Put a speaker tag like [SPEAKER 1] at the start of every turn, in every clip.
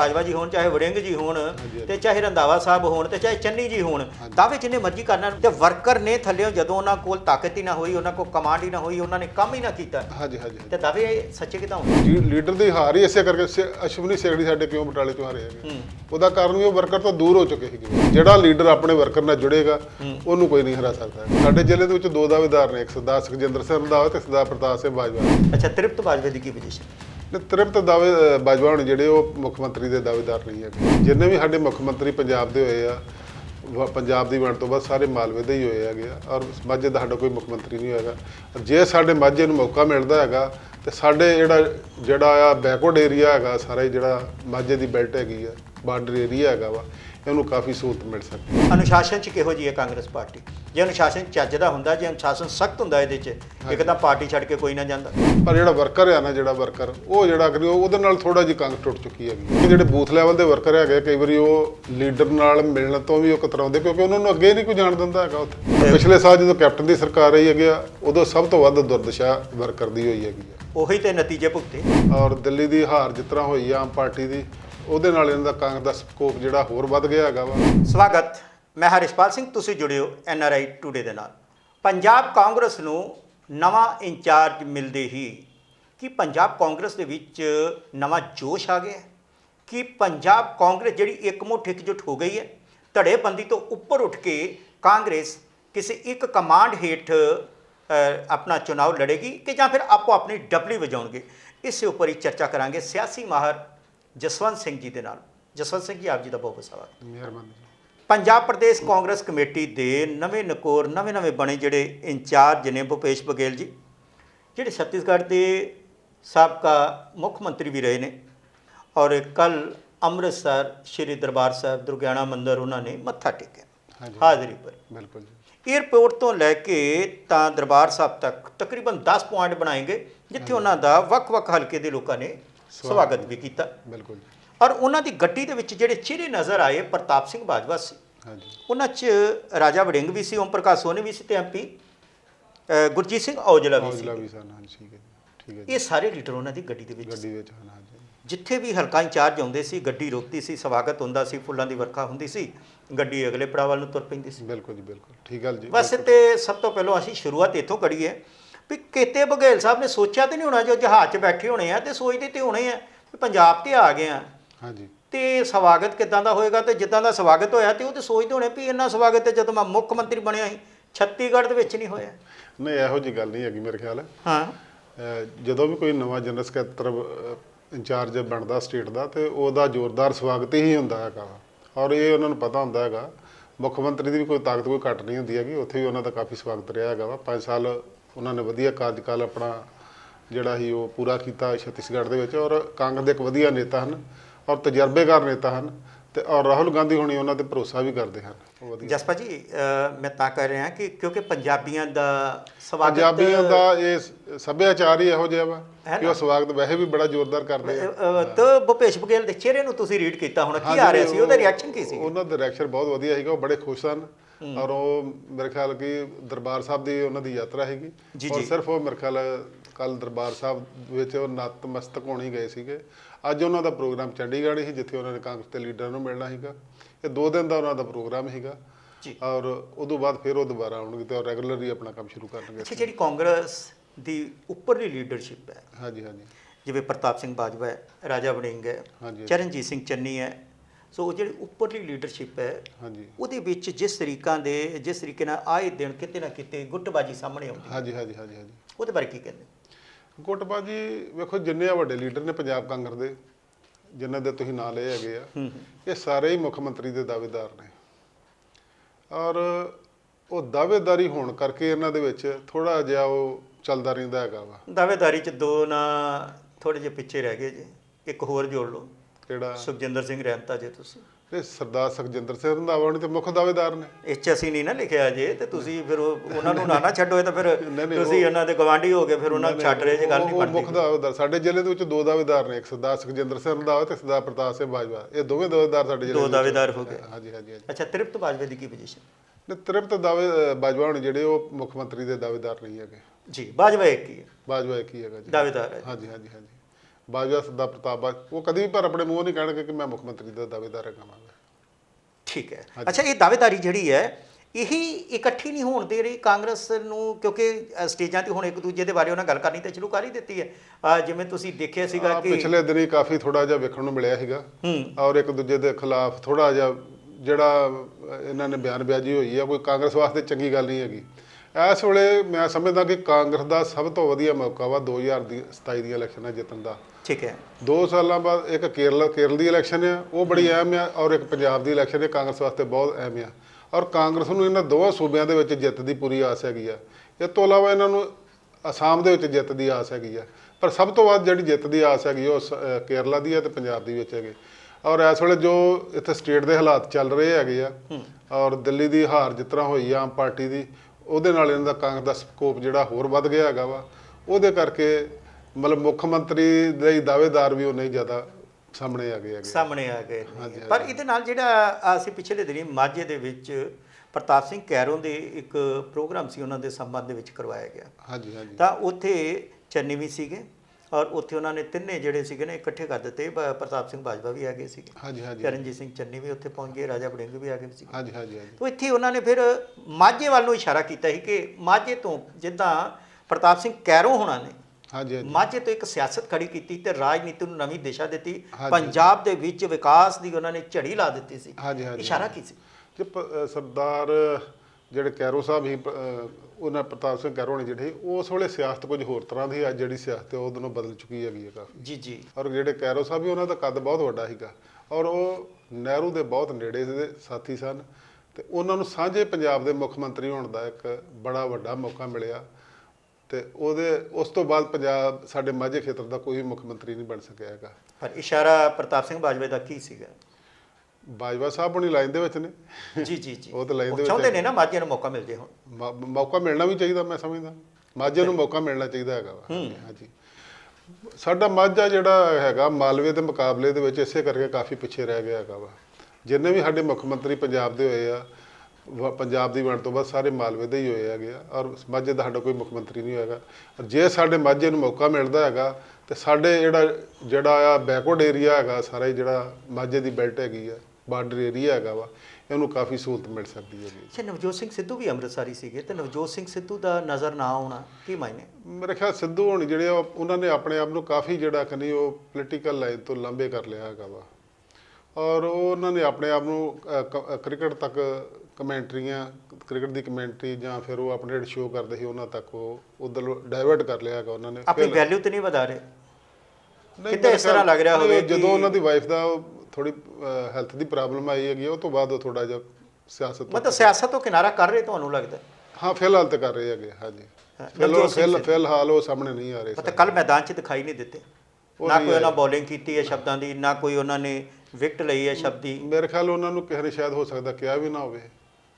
[SPEAKER 1] ਬਾਜਵਾ ਜੀ ਹੋਣ ਚਾਹੇ ਵੜਿੰਗ ਜੀ ਹੋਣ ਤੇ ਚਾਹੇ ਰੰਧਾਵਾ ਸਾਹਿਬ ਹੋਣ ਤੇ ਚਾਹੇ ਚੰਨੀ ਜੀ ਹੋਣ ਦਾਅਵੇ ਜਿੰਨੇ ਮਰਜ਼ੀ ਕਰਨਾ ਤੇ ਵਰਕਰ ਨੇ ਥੱਲੇੋਂ ਜਦੋਂ ਉਹਨਾਂ ਕੋਲ ਤਾਕਤ ਹੀ ਨਾ ਹੋਈ ਉਹਨਾਂ ਕੋਲ ਕਮਾਂਡ ਹੀ ਨਾ ਹੋਈ ਉਹਨਾਂ ਨੇ ਕੰਮ ਹੀ ਨਾ ਕੀਤਾ।
[SPEAKER 2] ਹਾਂਜੀ ਹਾਂਜੀ
[SPEAKER 1] ਤੇ ਦਾਅਵੇ ਸੱਚੇ ਕਿਦਾਂ ਹੋਣਗੇ
[SPEAKER 2] ਜੀ ਲੀਡਰ ਦੀ ਹਾਰ ਹੀ ਇਸੇ ਕਰਕੇ ਅਸ਼ਵਨੀ ਸੇਗੜੀ ਸਾਡੇ ਕਿਉਂ ਬਟਾਲੇ ਚੋਂ ਹਾਰੇ ਹੈਗੇ? ਉਹਦਾ ਕਾਰਨ ਵੀ ਉਹ ਵਰਕਰ ਤੋਂ ਦੂਰ ਹੋ ਚੁੱਕੇ ਸੀਗੇ। ਜਿਹੜਾ ਲੀਡਰ ਆਪਣੇ ਵਰਕਰ ਨਾਲ ਜੁੜੇਗਾ ਉਹਨੂੰ ਕੋਈ ਨਹੀਂ ਹਰਾ ਸਕਦਾ। ਸਾਡੇ ਜ਼ਿਲ੍ਹੇ ਦੇ ਵਿੱਚ ਦੋ ਦਾਅਵੇਦਾਰ ਨੇ ਇੱਕ ਸਰਦਾਰ ਸੁਖਜਿੰਦਰ ਸਿੰਘ ਰੰਧਾਵਾ ਤੇ ਸਰਦਾਰ ਪ੍ਰਤਾਪ ਸਿੰਘ ਬਾਜਵਾ।
[SPEAKER 1] ਅੱਛਾ ਤ੍ਰਿਪਤ ਬਾਜਵੇ ਦੀ ਕੀ ਪੋਜੀਸ਼ਨ
[SPEAKER 2] ਤ੍ਰਿਪਤ ਦਾਅਵੇ ਬਾਜਵਾ ਹੋਣੀ ਜਿਹੜੇ ਉਹ ਮੁੱਖ ਮੰਤਰੀ ਦੇ ਦਾਅਵੇਦਾਰ ਨਹੀਂ ਹੈਗੇ। ਜਿੰਨੇ ਵੀ ਸਾਡੇ ਮੁੱਖ ਮੰਤਰੀ ਪੰਜਾਬ ਦੇ ਹੋਏ ਆ, ਵ- ਪੰਜਾਬ ਦੀ ਵੰਡ ਤੋਂ ਬਾਅਦ ਸਾਰੇ ਮਾਲਵੇ ਦੇ ਹੀ ਹੋਏ ਹੈਗੇ ਆ, ਔਰ ਮਾਝੇ ਦਾ ਸਾਡਾ ਕੋਈ ਮੁੱਖ ਮੰਤਰੀ ਨਹੀਂ ਹੋਏਗਾ। ਜੇ ਸਾਡੇ ਮਾਝੇ ਨੂੰ ਮੌਕਾ ਮਿਲਦਾ ਹੈਗਾ, ਤੇ ਸਾਡੇ ਜਿਹੜਾ ਜਿਹੜਾ ਆ ਬੈਕਵਰਡ ਏਰੀਆ ਹੈਗਾ, ਸਾਰਾ ਜਿਹੜਾ ਮਾਝੇ ਦੀ ਬੈਲਟ ਹੈਗੀ ਆ, ਬਾਰਡਰ ਏਰੀਆ ਹੈਗਾ ਵਾ ਇਹਨੂੰ ਕਾਫੀ ਸਹੂਲਤ ਮਿਲ ਸਕਦੀ ਹੈ।
[SPEAKER 1] ਅਨੁਸ਼ਾਸਨ ਚ ਕਿਹੋ ਜੀ ਹੈ ਕਾਂਗਰਸ ਪਾਰਟੀ? ਜੇ ਅਨੁਸ਼ਾਸਨ ਚੱਜ ਦਾ ਹੁੰਦਾ ਜੇ ਅਨੁਸ਼ਾਸਨ ਸਖਤ ਹੁੰਦਾ ਇਹਦੇ ਚ ਇੱਕ ਤਾਂ ਪਾਰਟੀ ਛੱਡ ਕੇ ਕੋਈ ਨਾ ਜਾਂਦਾ।
[SPEAKER 2] ਪਰ ਜਿਹੜਾ ਵਰਕਰ ਆ ਨਾ ਜਿਹੜਾ ਵਰਕਰ ਉਹ ਜਿਹੜਾ ਉਹ- ਉਹਦੇ ਨਾਲ ਥੋੜਾ ਜਿਹੀ ਕੰਗ ਟੁੱਟ ਚੁੱਕੀ ਹੈਗੀ। ਕਿ ਜਿਹੜੇ ਬੂਥ ਲੈਵਲ ਦੇ ਵਰਕਰ ਹੈਗੇ ਕਈ ਵਾਰੀ ਉਹ ਲੀਡਰ ਨਾਲ ਮਿਲਣ ਤੋਂ ਵੀ ਉਹ ਕਤਰਾਉਂਦੇ ਕਿਉਂਕਿ ਉਹਨਾਂ ਨੂੰ ਅੱਗੇ ਨਹੀਂ ਕੋਈ ਜਾਣ ਦਿੰਦਾ ਹੈਗਾ ਉੱਥੇ। ਪਿਛਲੇ ਸਾਲ ਜਦੋਂ ਕੈਪਟਨ ਦੀ ਸਰਕਾਰ ਰਹੀ ਹੈਗੀ ਆ ਉਦੋਂ ਸਭ ਤੋਂ ਵੱਧ ਦੁਰਦਸ਼ਾ ਵਰਕਰ ਦੀ ਹੋਈ ਹੈਗੀ ਆ।
[SPEAKER 1] ਉਹੀ ਤੇ ਨਤੀਜੇ ਭੁਗਤੇ।
[SPEAKER 2] ਔਰ ਦਿੱਲੀ ਦੀ ਹਾਰ ਜਿਸ ਤਰ੍ਹਾਂ ਹੋਈ ਆ ਆਮ ਪਾਰਟੀ ਦੀ ਉਹਦੇ ਨਾਲ ਇਹਨਾਂ ਦਾ ਕਾਂਗਰਸ ਦਾ ਸਕੋਪ ਜਿਹੜਾ ਹੋਰ ਵੱਧ ਗਿਆ ਹੈਗਾ ਵਾ।
[SPEAKER 1] ਸਵਾਗਤ। ਮੈਂ ਹਰਿਸ਼ਪਾਲ ਸਿੰਘ ਤੁਸੀਂ ਜੁੜੇ ਹੋ ਐਨ ਆਰ ਆਈ ਟੂਡੇ ਦੇ ਨਾਲ। ਪੰਜਾਬ ਕਾਂਗਰਸ ਨੂੰ ਨਵਾਂ ਇੰਚਾਰਜ ਮਿਲਦੇ ਹੀ ਕਿ ਪੰਜਾਬ ਕਾਂਗਰਸ ਦੇ ਵਿੱਚ ਨਵਾਂ ਜੋਸ਼ ਆ ਗਿਆ? ਹੈ? ਕੀ ਪੰਜਾਬ ਕਾਂਗਰਸ ਜਿਹੜੀ ਇੱਕਮੁੱਠ ਇਕਜੁੱਟ ਹੋ ਗਈ ਹੈ ਧੜੇਬੰਦੀ ਤੋਂ ਉੱਪਰ ਉੱਠ ਕੇ ਕਾਂਗਰਸ ਕਿਸੇ ਇੱਕ ਕਮਾਂਡ ਹੇਠ ਅ, ਆਪਣਾ ਚੁਣਾਵ ਲੜੇਗੀ ਕਿ ਜਾਂ ਫਿਰ ਆਪੋ ਆਪਣੀ ਡਬਲੀ ਵਜਾਉਣਗੇ? ਇਸੇ ਉੱਪਰ ਹੀ ਚਰਚਾ ਕਰਾਂਗੇ ਸਿਆਸੀ ਮਾਹਰ ਜਸਵੰਤ ਸਿੰਘ ਜੀ ਦੇ ਨਾਲ। ਜਸਵੰਤ ਸਿੰਘ ਜੀ ਆਪ ਜੀ ਦਾ ਬਹੁਤ ਬਹੁਤ ਸਵਾਗਤ।
[SPEAKER 2] ਮਿਹਰਬਾਨੀ ਜੀ।
[SPEAKER 1] ਪੰਜਾਬ ਪ੍ਰਦੇਸ਼ ਕਾਂਗਰਸ ਕਮੇਟੀ ਦੇ ਨਵੇਂ ਨਕੋਰ ਨਵੇਂ ਨਵੇਂ ਬਣੇ ਜਿਹੜੇ ਇੰਚਾਰਜ ਨੇ ਭੁਪੇਸ਼ ਬਘੇਲ ਜੀ ਜਿਹੜੇ ਛੱਤੀਸਗੜ੍ਹ ਦੇ ਸਾਬਕਾ ਮੁੱਖ ਮੰਤਰੀ ਵੀ ਰਹੇ ਨੇ। ਔਰ ਕੱਲ ਅੰਮ੍ਰਿਤਸਰ ਸ਼੍ਰੀ ਦਰਬਾਰ ਸਾਹਿਬ ਦੁਰਗਿਆਣਾ ਮੰਦਿਰ ਉਹਨਾਂ ਨੇ ਮੱਥਾ ਟੇਕਿਆ।
[SPEAKER 2] ਹਾਂਜੀ।
[SPEAKER 1] ਹਾਜ਼ਰੀ ਪਰ
[SPEAKER 2] ਬਿਲਕੁਲ ਜੀ।
[SPEAKER 1] ਏਅਰਪੋਰਟ ਤੋਂ ਲੈ ਕੇ ਤਾਂ ਦਰਬਾਰ ਸਾਹਿਬ ਤੱਕ ਤਕਰੀਬਨ 10 ਪੁਆਇੰਟ ਬਣਾਏਗੇ ਜਿੱਥੇ ਉਹਨਾਂ ਦਾ ਵੱਖ-ਵੱਖ ਹਲਕੇ ਦੇ ਲੋਕਾਂ ਨੇ ਸਵਾਗਤ ਵੀ ਕੀਤਾ।
[SPEAKER 2] ਬਿਲਕੁਲ
[SPEAKER 1] ਔਰ ਉਹਨਾਂ ਦੀ ਗੱਡੀ ਦੇ ਵਿੱਚ ਜਿਹੜੇ ਚਿਹਰੇ ਨਜ਼ਰ ਆਏ ਪ੍ਰਤਾਪ ਸਿੰਘ ਬਾਜਵਾ ਸੀ।
[SPEAKER 2] ਹਾਂਜੀ।
[SPEAKER 1] ਉਹਨਾਂ 'ਚ ਰਾਜਾ ਵੜਿੰਗ ਵੀ ਸੀ ਓਮ ਪ੍ਰਕਾਸ਼ ਸੋਨੀ ਵੀ ਸੀ ਤੇ ਐਮਪੀ ਗੁਰਜੀਤ ਸਿੰਘ ਔਜਲਾ ਵੀ ਸੀ।
[SPEAKER 2] ਹੌਜਲਾ ਵੀ ਸਨ ਹਾਂਜੀ ਠੀਕ ਹੈ ਠੀਕ ਹੈ
[SPEAKER 1] ਇਹ ਸਾਰੇ ਲੀਡਰ ਉਹਨਾਂ ਦੀ ਗੱਡੀ ਦੇ ਵਿੱਚ।
[SPEAKER 2] ਗੱਡੀ ਵਿੱਚ ਹਨ ਹਾਂਜੀ।
[SPEAKER 1] ਜਿੱਥੇ ਵੀ ਹਲਕਾ ਇੰਚਾਰਜ ਆਉਂਦੇ ਸੀ ਗੱਡੀ ਰੁਕਦੀ ਸੀ ਸਵਾਗਤ ਹੁੰਦਾ ਸੀ ਫੁੱਲਾਂ ਦੀ ਵਰਖਾ ਹੁੰਦੀ ਸੀ ਗੱਡੀ ਅਗਲੇ ਪੜਾਅ ਵੱਲ ਨੂੰ ਤੁਰ ਪੈਂਦੀ ਸੀ।
[SPEAKER 2] ਬਿਲਕੁਲ ਜੀ ਬਿਲਕੁਲ ਠੀਕ ਗੱਲ ਜੀ
[SPEAKER 1] ਵੈਸੇ ਤੇ ਸਭ ਤੋਂ ਪਹਿਲਾਂ ਅਸੀਂ ਸ਼ੁਰੂਆਤ ਇੱਥੋਂ ਕਰੀਏ। ਵੀ ਕੀਤੇ ਬਘੇਲ ਸਾਹਿਬ ਨੇ ਸੋਚਿਆ ਤੇ ਨਹੀਂ ਹੋਣਾ ਜੋ ਜਹਾਜ਼ 'ਚ ਬੈਠੇ ਹੋਣੇ ਆ ਤੇ ਸੋਚਦੇ ਤੇ ਹੋਣੇ ਆ ਵੀ ਪੰਜਾਬ ਤੇ ਆ ਗਏ ਆ।
[SPEAKER 2] ਹਾਂਜੀ।
[SPEAKER 1] ਤੇ ਸਵਾਗਤ ਕਿਦਾਂ ਦਾ ਹੋਏਗਾ ਤੇ ਜਿੱਦਾਂ ਦਾ ਸਵਾਗਤ ਹੋਇਆ ਤੇ ਉਹ ਤੇ ਸੋਚਦੇ ਹੋਣੇ ਵੀ ਇੰਨਾ ਸਵਾਗਤ ਤੇ ਜਦੋਂ ਮੈਂ ਮੁੱਖ ਮੰਤਰੀ ਬਣਿਆ ਸੀ ਛੱਤੀਗੜ੍ਹ ਦੇ ਵਿੱਚ ਨਹੀਂ ਹੋਇਆ।
[SPEAKER 2] ਨਹੀਂ ਇਹੋ ਜੀ ਗੱਲ ਨਹੀਂ ਹੈਗੀ ਮੇਰੇ ਖਿਆਲ
[SPEAKER 1] ਹਾਂ।
[SPEAKER 2] ਜਦੋਂ ਵੀ ਕੋਈ ਨਵਾਂ ਜਨਰਲ ਸਕੱਤਰ ਇੰਚਾਰਜ ਬਣਦਾ ਸਟੇਟ ਦਾ ਤੇ ਉਹਦਾ ਜ਼ੋਰਦਾਰ ਸਵਾਗਤ ਹੀ ਹੁੰਦਾ ਹੈਗਾ। ਔਰ ਇਹ ਉਹਨਾਂ ਨੂੰ ਪਤਾ ਹੁੰਦਾ ਹੈਗਾ ਮੁੱਖ ਮੰਤਰੀ ਦੀ ਵੀ ਕੋਈ ਤਾਕਤ ਕੋਈ ਘੱਟ ਨਹੀਂ ਹੁੰਦੀ ਹੈਗੀ ਉੱਥੇ ਵੀ ਉਹਨਾਂ ਦਾ ਕਾਫੀ ਸਵਾਗਤ ਰਿਹਾ ਹੈਗਾ ਵਾ। 5 ਸਾਲ ਉਹਨਾਂ ਨੇ ਵਧੀਆ ਕਾਰਜਕਾਲ ਆਪਣਾ ਜਿਹੜਾ ਸੀ ਉਹ ਪੂਰਾ ਕੀਤਾ ਛੱਤੀਸਗੜ੍ਹ ਦੇ ਵਿੱਚ ਔਰ ਕਾਂਗਰਸ ਦੇ ਇੱਕ ਵਧੀਆ ਨੇਤਾ ਹਨ ਔਰ ਤਜਰਬੇਕਾਰ ਨੇਤਾ ਹਨ ਤੇ ਔਰ ਰਾਹੁਲ ਗਾਂਧੀ ਹੁਣੀ ਉਹਨਾਂ ਤੇ ਭਰੋਸਾ ਵੀ ਕਰਦੇ ਹਨ।
[SPEAKER 1] ਜਸਪਾ ਜੀ ਮੈਂ ਤਾਂ ਕਹਿ ਰਿਹਾ ਕਿ ਕਿਉਂਕਿ ਪੰਜਾਬੀਆਂ ਦਾ ਸਵਾਗਤ
[SPEAKER 2] ਪੰਜਾਬੀਆਂ ਦਾ ਇਹ ਸੱਭਿਆਚਾਰ ਹੀ ਇਹੋ ਜਿਹਾ ਵਾ ਕਿ ਉਹ ਸਵਾਗਤ ਵੈਸੇ ਵੀ ਬੜਾ ਜ਼ੋਰਦਾਰ ਕਰਦੇ ਆ।
[SPEAKER 1] ਤਾਂ ਭੁਪੇਸ਼ ਬਘੇਲ ਦੇ ਚਿਹਰੇ ਨੂੰ ਤੁਸੀਂ ਰੀਡ ਕੀਤਾ ਹੋਣਾ। ਕੀ ਆ ਰਿਹਾ ਸੀ? ਉਹਦਾ ਰਿਐਕਸ਼ਨ ਕੀ ਸੀ?
[SPEAKER 2] ਉਹਨਾਂ ਦਾ ਰਿਐਕਸ਼ਨ ਬਹੁਤ ਵਧੀਆ ਸੀਗਾ ਉਹ ਬੜੇ ਖੁਸ਼ ਸਨ। ਔਰ ਉਹ ਮੇਰੇ ਖਿਆਲ ਕਿ ਦਰਬਾਰ ਸਾਹਿਬ ਦੀ ਉਹਨਾਂ ਦੀ ਯਾਤਰਾ ਹੈਗੀ। ਔਰ। ਸਿਰਫ ਉਹ ਮੇਰੇ ਖਿਆਲ ਕੱਲ ਦਰਬਾਰ ਸਾਹਿਬ ਵਿੱਚ ਉਹ ਨਤਮਸਤਕ ਹੋਣ ਗਏ ਸੀਗੇ। ਅੱਜ ਉਹਨਾਂ ਦਾ ਪ੍ਰੋਗਰਾਮ ਚੰਡੀਗੜ੍ਹ ਹੀ ਜਿੱਥੇ ਉਹਨਾਂ ਨੇ ਕਾਂਗਰਸ ਦੇ ਲੀਡਰਾਂ ਨੂੰ ਮਿਲਣਾ ਸੀਗਾ। ਇਹ ਦੋ ਦਿਨ ਦਾ ਉਹਨਾਂ ਦਾ ਪ੍ਰੋਗਰਾਮ
[SPEAKER 1] ਜੀ।
[SPEAKER 2] ਔਰ ਉਦੋਂ ਬਾਅਦ ਫਿਰ ਉਹ ਦੁਬਾਰਾ ਆਉਣਗੇ ਤੇ ਰੈਗੂਲਰ ਹੀ ਆਪਣਾ ਕੰਮ ਸ਼ੁਰੂ ਕਰਨਗੇ।
[SPEAKER 1] ਅੱਛਾ ਜਿਹੜੀ ਕਾਂਗਰਸ ਦੀ ਉੱਪਰਲੀ ਲੀਡਰਸ਼ਿਪ ਹੈ।
[SPEAKER 2] ਹਾਂਜੀ ਹਾਂਜੀ।
[SPEAKER 1] ਜਿਵੇਂ ਪ੍ਰਤਾਪ ਸਿੰਘ ਬਾਜਵਾ ਹੈ ਰਾਜਾ ਵੜਿੰਗ ਹੈ। ਚਰਨਜੀਤ ਸਿੰਘ ਚੰਨੀ ਹੈ ਸੋ ਉਹ ਜਿਹੜੀ ਉੱਪਰਲੀ ਲੀਡਰਸ਼ਿਪ ਹੈ
[SPEAKER 2] ਹਾਂਜੀ।
[SPEAKER 1] ਉਹਦੇ ਵਿੱਚ ਜਿਸ ਤਰੀਕਾਂ ਦੇ ਜਿਸ ਤਰੀਕੇ ਨਾਲ ਆਏ ਦਿਨ ਕਿਤੇ ਨਾ ਕਿਤੇ ਗੁੱਟਬਾਜੀ ਸਾਹਮਣੇ ਆਉਂਦੀ ਹੈ।
[SPEAKER 2] ਹਾਂਜੀ ਹਾਂਜੀ ਹਾਂਜੀ ਹਾਂਜੀ।
[SPEAKER 1] ਉਹਦੇ ਬਾਰੇ ਕੀ ਕਹਿੰਦੇ?
[SPEAKER 2] ਗੁੱਟਬਾਜੀ ਵੇਖੋ ਜਿੰਨੇ ਆ ਵੱਡੇ ਲੀਡਰ ਨੇ ਪੰਜਾਬ ਕਾਂਗਰਸ ਦੇ ਜਿਨ੍ਹਾਂ ਦੇ ਤੁਸੀਂ ਨਾਂ ਲਏ ਹੈਗੇ ਆ ਇਹ ਸਾਰੇ ਹੀ ਮੁੱਖ ਮੰਤਰੀ ਦੇ ਦਾਅਵੇਦਾਰ ਨੇ। ਔਰ ਉਹ ਦਾਅਵੇਦਾਰੀ ਹੋਣ ਕਰਕੇ ਇਹਨਾਂ ਦੇ ਵਿੱਚ ਥੋੜਾ ਜਿਹਾ ਉਹ ਚੱਲਦਾ ਰਹਿੰਦਾ ਹੈਗਾ ਵਾ।
[SPEAKER 1] ਦਾਅਵੇਦਾਰੀ ਚ ਦੋ ਨਾ ਥੋੜੇ ਜਿਹੇ ਪਿੱਛੇ ਰਹਿ ਗਏ ਜੇ। ਇੱਕ ਹੋਰ ਜੋੜ ਲਓ।
[SPEAKER 2] ਕਿਹੜਾ?
[SPEAKER 1] ਸੁਖਜਿੰਦਰ ਸਿੰਘ ਰਹਿਮਤਾ ਜੇ ਤੁਸੀਂ।
[SPEAKER 2] ਇਹ ਸਰਦਾਰ ਸੁਖਜਿੰਦਰ ਸਿੰਘ ਰੰਧਾਵਾ ਨੇ ਤੇ ਮੁੱਖ ਦਾਅਵੇਦਾਰ ਨੇ।
[SPEAKER 1] ਇਹ 'ਚ ਅਸੀਂ ਨਹੀਂ ਨਾ ਲਿਖਿਆ ਜੇ ਤੇ ਤੁਸੀਂ ਫਿਰ ਉਹ- ਉਹਨਾਂ ਨੂੰ ਨਾ ਨਾ ਛੱਡੋ ਤਾਂ ਫਿਰ ਤੁਸੀਂ ਉਹਨਾਂ ਦੇ ਗਵਾਂਢੀ ਹੋ ਗਏ ਫਿਰ ਉਹਨਾਂ ਨੂੰ ਛੱਡ ਰਹੇ ਜੇ ਗੱਲ ਨਹੀਂ
[SPEAKER 2] ਉਹ ਮੁੱਖ
[SPEAKER 1] ਬਣਦੀ
[SPEAKER 2] ਦਾਅਵੇਦਾਰ ਸਾਡੇ ਜ਼ਿਲ੍ਹੇ ਦੇ ਵਿੱਚ ਦੋ ਦਾਅਵੇਦਾਰ ਨੇ ਇੱਕ ਸਰਦਾਰ ਸੁਖਜਿੰਦਰ ਸਿੰਘ ਰੰਧਾਵਾ ਤੇ ਸਰਦਾਰ ਪ੍ਰਤਾਪ ਸਿੰਘ ਬਾਜਵਾ। ਇਹ ਦੋਵੇਂ ਦਾਅਵੇਦਾਰ ਸਾਡੇ ਜ਼ਿਲ੍ਹੇ
[SPEAKER 1] ਦੋ ਦਾਅਵੇਦਾਰ ਹੋ ਗਏ।
[SPEAKER 2] ਹਾਂਜੀ ਹਾਂਜੀ ਹਾਂਜੀ।
[SPEAKER 1] ਅੱਛਾ ਤ੍ਰਿਪਤ ਬਾਜਵੇ ਦੀ ਕੀ ਪੋਜੀਸ਼ਨ
[SPEAKER 2] ਨੇ ਤ੍ਰਿਪਤ ਦਾਅਵੇ ਬਾਜਵਾ ਹੋਣੀ ਜਿਹੜੇ ਉਹ ਮੁੱਖ ਮੰਤਰੀ ਦੇ ਦਾਅਵੇਦਾਰ ਨਹੀਂ ਹੈਗੇ।
[SPEAKER 1] ਜੀ ਬਾਜਵਾ ਇੱਕ ਹੀ ਹੈ।
[SPEAKER 2] ਬਾਜਵਾ ਇੱਕ ਹੀ ਹੈਗਾ ਜੀ।
[SPEAKER 1] ਦਾਅਵੇਦਾਰ ਹੈ।
[SPEAKER 2] ਹਾਂਜੀ ਹਾਂਜੀ ਹਾਂਜੀ। ਬਾਜਵਾ ਸਰਦਾਰ ਪ੍ਰਤਾਪ ਬਾਜ ਉਹ ਕਦੀ ਵੀ ਪਰ ਆਪਣੇ ਮੂੰਹੋਂ ਨਹੀਂ ਕਹਿਣਗੇ ਕਿ ਮੈਂ ਮੁੱਖ ਮੰਤਰੀ ਦਾ ਦਾਅਵੇਦਾਰ ਵਾਂ
[SPEAKER 1] ਠੀਕ ਹੈ। ਅੱਛਾ ਇਹ ਦਾਅਵੇਦਾਰੀ ਜਿਹੜੀ ਹੈ ਇਹੀ ਇਕੱਠੀ ਨਹੀਂ ਹੋਣ ਦੇ ਰਹੀ ਕਾਂਗਰਸ ਨੂੰ ਕਿਉਂਕਿ ਸਟੇਜਾਂ ਤੇ ਹੁਣ ਇੱਕ ਦੂਜੇ ਦੇ ਬਾਰੇ ਉਹਨਾਂ ਗੱਲ ਕਰਨੀ ਤੇ ਸ਼ੁਰੂ ਕਰ ਹੀ ਦਿੱਤੀ ਹੈ। ਜਿਵੇਂ ਤੁਸੀਂ ਦੇਖਿਆ ਸੀਗਾ ਕਿ
[SPEAKER 2] ਪਿਛਲੇ ਦਿਨੀ ਕਾਫੀ ਥੋੜਾ ਜਿਹਾ ਵੇਖਣ ਨੂੰ ਮਿਲਿਆ ਸੀਗਾ।
[SPEAKER 1] ਹੂੰ।
[SPEAKER 2] ਔਰ ਇੱਕ ਦੂਜੇ ਦੇ ਖਿਲਾਫ ਥੋੜਾ ਜਿਹਾ ਜਿਹੜਾ ਇਹਨਾਂ ਨੇ ਬਿਆਨਬਾਜ਼ੀ ਹੋਈ ਆ ਕੋਈ ਕਾਂਗਰਸ ਵਾਸਤੇ ਚੰਗੀ ਗੱਲ ਨਹੀਂ ਹੈਗੀ। ਇਸ ਵੇਲੇ ਮੈਂ ਸਮਝਦਾ ਕਿ ਕਾਂਗਰਸ ਦਾ ਸਭ ਤੋਂ ਵਧੀਆ ਮੌਕਾ ਵਾ 2027 ਦੀ ਇਲੈਕਸ਼ਨਾਂ ਜਿੱਤਣ ਦਾ।
[SPEAKER 1] ਠੀਕ ਹੈ।
[SPEAKER 2] ਦੋ ਸਾਲਾਂ ਬਾਅਦ ਇੱਕ ਕੇਰਲਾ ਕੇਰਲ ਦੀ ਇਲੈਕਸ਼ਨ ਆ ਉਹ ਬੜੀ ਅਹਿਮ ਆ ਔਰ ਇੱਕ ਪੰਜਾਬ ਦੀ ਇਲੈਕਸ਼ਨ ਹੈ ਕਾਂਗਰਸ ਵਾਸਤੇ ਬਹੁਤ ਅਹਿਮ ਆ। ਔਰ ਕਾਂਗਰਸ ਨੂੰ ਇਹਨਾਂ ਦੋਵਾਂ ਸੂਬਿਆਂ ਦੇ ਵਿੱਚ ਜਿੱਤ ਦੀ ਪੂਰੀ ਆਸ ਹੈਗੀ ਆ। ਇਹ ਤੋਂ ਇਲਾਵਾ ਇਹਨਾਂ ਨੂੰ ਅਸਾਮ ਦੇ ਵਿੱਚ ਜਿੱਤ ਦੀ ਆਸ ਹੈਗੀ ਆ। ਪਰ ਸਭ ਤੋਂ ਵੱਧ ਜਿਹੜੀ ਜਿੱਤ ਦੀ ਆਸ ਹੈਗੀ ਉਹ ਕੇਰਲਾ ਦੀ ਹੈ ਤੇ ਪੰਜਾਬ ਦੀ ਵਿੱਚ ਹੈਗੇ। ਔਰ ਇਸ ਵੇਲੇ ਜੋ ਇੱਥੇ ਸਟੇਟ ਦੇ ਹਾਲਾਤ ਚੱਲ ਰਹੇ ਹੈਗੇ ਆ ਔਰ ਦਿੱਲੀ ਦੀ ਹਾਰ ਜਿਸ ਤਰ੍ਹਾਂ ਹੋਈ ਆ ਆਮ ਪਾਰਟੀ ਦੀ ਉਹਦੇ ਨਾਲ ਇਹਨਾਂ ਦਾ ਕਾਂਗਰਸ ਦਾ ਸਕੋਪ ਜਿਹੜਾ ਹੋਰ ਵੱਧ ਗਿਆ ਹੈਗਾ ਵਾ ਉਹਦੇ ਕਰਕੇ ਮਤਲਬ ਮੁੱਖ ਮੰਤਰੀ ਦੇ ਹੀ ਦਾਅਵੇਦਾਰ ਵੀ ਉਹਨੇ ਹੀ ਜ਼ਿਆਦਾ ਸਾਹਮਣੇ ਆ ਗਏ ਹੈਗੇ।
[SPEAKER 1] ਸਾਹਮਣੇ ਆ ਗਏ ਨੇ। ਪਰ ਇਹਦੇ ਨਾਲ ਜਿਹੜਾ ਅਸੀਂ ਪਿਛਲੇ ਦਿਨੀ ਮਾਝੇ ਦੇ ਵਿੱਚ ਪ੍ਰਤਾਪ ਸਿੰਘ ਕੈਰੋਂ ਦੇ ਇੱਕ ਪ੍ਰੋਗਰਾਮ ਸੀ ਉਹਨਾਂ ਦੇ ਸੰਬੰਧ ਦੇ ਵਿੱਚ ਕਰਵਾਇਆ ਗਿਆ।
[SPEAKER 2] ਹਾਂਜੀ ਹਾਂਜੀ।
[SPEAKER 1] ਤਾਂ ਉੱਥੇ ਚੰਨੀ ਵੀ ਸੀਗੇ। ਔਰ ਉੱਥੇ ਉਹਨਾਂ ਨੇ ਤਿੰਨੇ ਜਿਹੜੇ ਸੀਗੇ ਨੇ ਇਕੱਠੇ ਕਰ ਦਿੱਤੇ ਪ੍ਰਤਾਪ ਸਿੰਘ ਬਾਜਵਾ ਵੀ ਆ ਗਏ ਸੀਗੇ।
[SPEAKER 2] ਹਾਂਜੀ ਹਾਂਜੀ।
[SPEAKER 1] ਚਰਨਜੀਤ ਸਿੰਘ ਚੰਨੀ ਵੀ ਉੱਥੇ ਪਹੁੰਚ ਗਏ ਰਾਜਾ ਵੜਿੰਗ ਵੀ ਆ ਗਏ ਸੀ
[SPEAKER 2] ਹਾਂਜੀ ਹਾਂਜੀ ਹਾਂਜੀ।
[SPEAKER 1] ਤੋ ਇੱਥੇ ਉਹਨਾਂ ਨੇ ਫਿਰ ਮਾਝੇ ਵੱਲ ਨੂੰ ਇਸ਼ਾਰਾ ਕੀਤਾ ਸੀ ਕਿ ਮਾਝੇ ਤੋਂ ਜਿੱਦਾਂ ਪ੍ਰਤਾਪ ਸਿੰਘ ਕੈਰੋਂ ਹੋਣਾ ਨੇ
[SPEAKER 2] ਹਾਂਜੀ ਹਾਂਜੀ।
[SPEAKER 1] ਮਾਝੇ ਤੋਂ ਇੱਕ ਸਿਆਸਤ ਖੜੀ ਕੀਤੀ ਤੇ ਰਾਜਨੀਤੀ ਨੂੰ ਨਵੀਂ ਦਿਸ਼ਾ ਦਿੱਤੀ। ਪੰਜਾਬ ਦੇ ਵਿੱਚ ਵਿਕਾਸ ਦੀ ਉਹਨਾਂ ਨੇ ਝੜੀ ਲਾ ਦਿੱਤੀ ਸੀ।
[SPEAKER 2] ਹਾਂਜੀ ਹਾਂਜੀ
[SPEAKER 1] ਇਸ਼ਾਰਾ ਕੀ ਸੀ?
[SPEAKER 2] ਤੇ ਸਰਦਾਰ ਜਿਹੜੇ ਕੈਰੋ ਸਾਹਿਬ ਹੀ ਉਹਨਾਂ ਪ੍ਰਤਾਪ ਸਿੰਘ ਕੈਰੋ ਨੇ ਜਿਹੜੇ ਉਸ ਵੇਲੇ ਸਿਆਸਤ ਕੁਝ ਹੋਰ ਤਰ੍ਹਾਂ ਦੀ ਅੱਜ ਜਿਹੜੀ ਸਿਆਸਤ ਹੈ ਉਹ ਦਿਨੋਂ ਬਦਲ ਚੁੱਕੀ ਹੈਗੀ ਹੈ ਕਾਫੀ
[SPEAKER 1] ਜੀ ਜੀ।
[SPEAKER 2] ਔਰ ਜਿਹੜੇ ਕੈਰੋ ਸਾਹਿਬ ਵੀ ਉਹਨਾਂ ਦਾ ਕੱਦ ਬਹੁਤ ਵੱਡਾ ਸੀਗਾ। ਔਰ ਉਹ ਨਹਿਰੂ ਦੇ ਬਹੁਤ ਨੇੜੇ ਦੇ ਸਾਥੀ ਸਨ ਤੇ ਉਹਨਾਂ ਨੂੰ ਸਾਂਝੇ ਪੰਜਾਬ ਦੇ ਮੁੱਖ ਮੰਤਰੀ ਹੋਣ ਦਾ ਇੱਕ ਬੜਾ ਵੱਡਾ ਮੌਕਾ ਮਿਲਿਆ ਤੇ ਉਹਦੇ ਉਸ ਤੋਂ ਬਾਅਦ ਪੰਜਾਬ ਸਾਡੇ ਮਾਝੇ ਖੇਤਰ ਦਾ ਕੋਈ ਮੁੱਖ ਮੰਤਰੀ ਨਹੀਂ ਬਣ ਸਕਿਆ ਹੈਗਾ।
[SPEAKER 1] ਪਰ ਇਸ਼ਾਰਾ ਪ੍ਰਤਾਪ ਸਿੰਘ ਬਾਜਵੇ ਦਾ ਕੀ ਸੀਗਾ?
[SPEAKER 2] ਬਾਜਵਾ ਸਾਹਿਬ ਹੁਣੀ ਲਾਈਨ ਦੇ ਵਿੱਚ ਨੇ।
[SPEAKER 1] ਜੀ ਜੀ ਜੀ।
[SPEAKER 2] ਉਹ ਤਾਂ ਲਾਈਨ ਦੇ ਵਿੱਚ
[SPEAKER 1] ਚਾਹੁੰਦੇ ਨੇ ਨਾ ਮਾਝੇ ਨੂੰ ਮੌਕਾ ਮਿਲ ਜੇ ਹੁਣ।
[SPEAKER 2] ਮੌ- ਮੌਕਾ ਮਿਲਣਾ ਵੀ ਚਾਹੀਦਾ ਮੈਂ ਸਮਝਦਾ। ਮਾਝੇ ਨੂੰ ਮੌਕਾ ਮਿਲਣਾ ਚਾਹੀਦਾ ਹੈਗਾ ਵਾ। ਹਾਂਜੀ। ਸਾਡਾ ਮਾਝਾ ਜਿਹੜਾ ਹੈਗਾ ਮਾਲਵੇ ਦੇ ਮੁਕਾਬਲੇ ਦੇ ਵਿੱਚ ਇਸੇ ਕਰਕੇ ਕਾਫੀ ਪਿੱਛੇ ਰਹਿ ਗਿਆ ਹੈਗਾ ਵਾ। ਜਿੰਨੇ ਵੀ ਸਾਡੇ ਮੁੱਖ ਮੰਤਰੀ ਪੰਜਾਬ ਦੇ ਹੋਏ ਆ ਵ- ਪੰਜਾਬ ਦੀ ਵੰਡ ਤੋਂ ਬਾਅਦ ਸਾਰੇ ਮਾਲਵੇ ਦੇ ਹੀ ਹੋਏ ਹੈਗੇ ਆ। ਔਰ ਮਾਝੇ ਦਾ ਸਾਡਾ ਕੋਈ ਮੁੱਖ ਮੰਤਰੀ ਨਹੀਂ ਹੋਏਗਾ। ਔਰ ਜੇ ਸਾਡੇ ਮਾਝੇ ਨੂੰ ਮੌਕਾ ਮਿਲਦਾ ਹੈਗਾ ਤੇ ਸਾਡੇ ਜਿਹੜਾ ਜਿਹੜਾ ਆ ਬੈਕਵਰਡ ਏਰੀਆ ਹੈਗਾ ਸਾਰਾ ਹੀ ਜਿਹੜਾ ਮਾਝੇ ਦੀ ਬੈਲਟ ਹੈਗੀ ਆ। ਬਾਰਡਰ ਏਰੀਆ ਹੈਗਾ ਵਾ ਇਹਨੂੰ ਕਾਫੀ ਸਹੂਲਤ ਮਿਲ ਸਕਦੀ ਹੈਗੀ
[SPEAKER 1] ਅੱਛਾ ਨਵਜੋਤ ਸਿੰਘ ਸਿੱਧੂ ਵੀ ਅੰਮ੍ਰਿਤਸਰੀ ਸੀਗੇ ਤੇ ਨਵਜੋਤ ਸਿੰਘ ਸਿੱਧੂ ਦਾ ਨਜ਼ਰ ਨਾ ਆਉਣਾ ਕੀ ਮਾਇਨੇ?
[SPEAKER 2] ਮੇਰੇ ਖਿਆਲ ਸਿੱਧੂ ਹੋਣੀ ਜਿਹੜੇ ਉਹ- ਉਹਨਾਂ ਨੇ ਆਪਣੇ ਆਪ ਨੂੰ ਕਾਫੀ ਜਿਹੜਾ ਕਨੀ ਉਹ ਪੋਲੀਟੀਕਲ ਲਾਈਨ ਤੋਂ ਲੰਬੇ ਕਰ ਲਿਆ ਹੈਗਾ ਵਾ। ਔਰ ਉਹ ਉਹਨਾਂ ਨੇ ਆਪਣੇ ਆਪ ਨੂੰ ਅ, ਕ- ਅ, ਕ੍ਰਿਕਟ ਤੱਕ ਕਮੈਂਟਰੀਆਂ ਕ੍ਰਿਕਟ ਦੀ ਕਮੈਂਟਰੀ ਜਾਂ ਫਿਰ ਉਹ ਆਪਣੇ ਜਿਹੜੇ ਸ਼ੋਅ ਕਰਦੇ ਸੀ ਉਹਨਾਂ ਤੱਕ ਉਹ ਉਧਰ ਡਾਇਵਰਟ ਕਰ ਲਿਆ ਹੈਗਾ ਉਹਨਾਂ ਨੇ।
[SPEAKER 1] ਆਪਣੀ ਵੈਲਿਊ ਤੇ ਨਹੀਂ ਵਧਾ ਰਹੇ?
[SPEAKER 2] ਨਹੀਂ,
[SPEAKER 1] ਕਿਤੇ
[SPEAKER 2] ਮੇਰੇ
[SPEAKER 1] ਇਸ ਤਰ੍ਹਾਂ
[SPEAKER 2] ਖਿਆਲ-
[SPEAKER 1] ਲੱਗ ਰਿਹਾ
[SPEAKER 2] ਨਹੀਂ,
[SPEAKER 1] ਹੋਵੇ
[SPEAKER 2] ਜਦੋਂ
[SPEAKER 1] ਕਿ-
[SPEAKER 2] ਉਹਨਾਂ ਦੀ ਵਾਈਫ ਦਾ ਥੋੜੀ ਹੈਲਥ ਦੀ ਪ੍ਰੋਬਲਮ ਆਈ ਹੈਗੀ ਆ, ਉਹ ਤੋਂ ਬਾਅਦ ਉਹ ਥੋੜਾ ਜਿਹਾ ਸਿਆਸਤ ਤੋਂ-
[SPEAKER 1] ਮਤਲਬ ਸਿਆਸਤ ਤੋਂ ਕਿਨਾਰਾ ਕਰ ਰਹੇ ਤੁਹਾਨੂੰ ਲੱਗਦਾ?
[SPEAKER 2] ਹਾਂ ਫਿਲਹਾਲ ਤੇ ਕਰ ਰਹੇ ਹੈਗੇ ਹਾਂਜੀ। ਫਿਲਹਾਲ
[SPEAKER 1] ਨਵਜੋਤ ਸਿੰਘ
[SPEAKER 2] ਫਿਲ- ਫਿਲਹਾਲ ਉਹ ਸਾਹਮਣੇ ਨਹੀਂ ਆ ਰਹੇ
[SPEAKER 1] ਮਤਲਬ ਕੱਲ ਮੈਦਾਨ 'ਚ ਦਿਖਾਈ ਨਹੀਂ ਦਿੱਤੇ।
[SPEAKER 2] ਉਹ
[SPEAKER 1] ਨਾ
[SPEAKER 2] ਨਹੀਂ
[SPEAKER 1] ਕੋਈ ਉਹਨਾਂ। ਬੋਲਿੰਗ ਕੀਤੀ ਹੈ ਸ਼ਬਦਾਂ ਦੀ ਨਾ ਕੋਈ ਉਹਨਾਂ ਨੇ ਵਿਕਟ ਲਈ ਹੈ ਸ਼ਬਦ
[SPEAKER 2] ਮੇਰੇ ਖਿਆਲ ਉਹਨਾਂ ਨੂੰ ਕਿਸੇ ਨੇ ਸ਼ਾਇਦ ਹੋ ਸਕਦਾ ਕਿਹਾ ਵੀ ਨਾ ਹੋਵੇ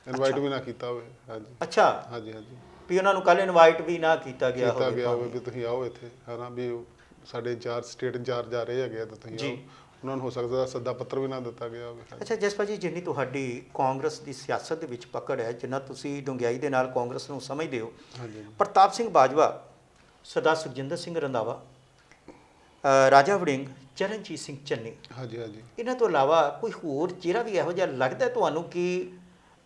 [SPEAKER 2] ਇਨਵਾਈਟ ਵੀ ਨਾ ਕੀਤਾ ਹੋਵੇ ਹਾਂਜੀ।
[SPEAKER 1] ਅੱਛਾ।
[SPEAKER 2] ਹਾਂਜੀ ਹਾਂਜੀ।
[SPEAKER 1] ਵੀ ਉਹਨਾਂ ਨੂੰ ਕੱਲ ਇਨਵਾਈਟ ਵੀ ਨਾ ਕੀਤਾ ਗਿਆ
[SPEAKER 2] ਕੀਤਾ
[SPEAKER 1] ਹੋਵੇ
[SPEAKER 2] ਗਿਆ ਹੋਵੇ ਵੀ ਤੁਸੀਂ ਆਓ ਇੱਥੇ ਹਨਾ ਵੀ ਉਹ ਸਾਡੇ ਇੰਚਾਰਜ ਸਟੇਟ ਇੰਚਾਰਜ ਜਾ ਰਹੇ ਹੈਗੇ ਆ ਤਾਂ ਤੁਸੀਂ
[SPEAKER 1] ਜੀ।
[SPEAKER 2] ਆਓ। ਉਹਨਾਂ ਨੂੰ ਹੋ ਸਕਦਾ ਸੱਦਾ ਪੱਤਰ ਵੀ ਨਾ ਦਿੱਤਾ ਗਿਆ ਹੋਵੇ।
[SPEAKER 1] ਅੱਛਾ ਜਸਪਾ ਜੀ ਜਿੰਨੀ ਤੁਹਾਡੀ ਕਾਂਗਰਸ ਦੀ ਸਿਆਸਤ ਦੇ ਵਿੱਚ ਪਕੜ ਹੈ ਜਿੰਨਾ ਤੁਸੀਂ ਡੁੰਗਿਆਈ ਦੇ ਨਾਲ ਕਾਂਗਰਸ ਨੂੰ ਸਮਝਦੇ ਹੋ। ਪ੍ਰਤਾਪ ਸਿੰਘ ਬਾਜਵਾ ਸਰਦਾਰ ਸੁਖਜਿੰਦਰ ਸਿੰਘ ਰੰਧਾਵਾ ਰਾਜਾ ਵੜਿੰਗ ਚਰਨਜੀਤ ਸਿੰਘ ਚੰਨੀ
[SPEAKER 2] ਹਾਂਜੀ ਹਾਂਜੀ
[SPEAKER 1] ਇਹਨਾਂ ਤੋਂ ਇਲਾਵਾ ਕੋਈ ਹੋਰ ਚਿਹਰਾ ਵੀ ਇਹੋ ਜਿਹਾ ਲੱਗਦਾ ਤੁਹਾਨੂੰ ਕਿ